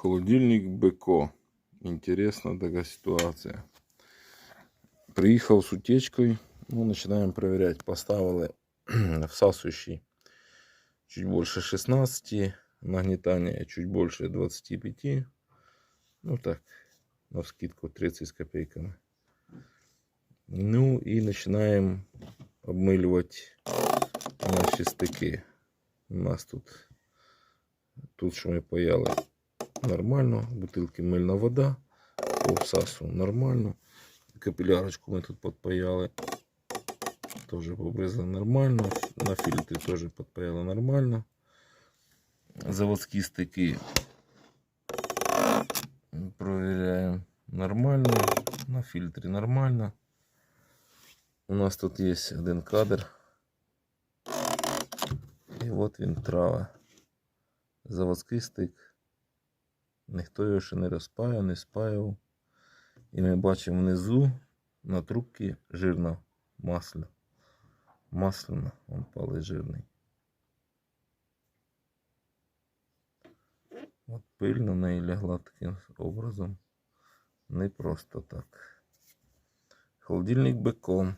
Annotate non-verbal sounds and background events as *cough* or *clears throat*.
Холодильник Беко. Интересна така ситуація. Приїхав з утечкою. Ну, починаємо перевіряти. Поставили *clears throat* всасуючий чуть більше 16, нагнітання чуть більше 25. Ну так, на скидку 30 з копейками. Ну і починаємо обмилювати наші стики. У нас тут, тут що ми паяли нормально, бутилки мильна вода, по всасу нормально. Капілярочку ми тут підпаяли. Теж побризали нормально. На фільтрі теж підпаяли нормально. Заводські стики провіряємо нормально. На фільтрі нормально. У нас тут є один кадр. І от він трава. Заводський стик. Ніхто його ще не розпаяв, не спаяв. І ми бачимо внизу на трубці жирне масло. Масляно, он палий жирний. От пиль на неї лягла таким образом. Не просто так. Холодильник бекон.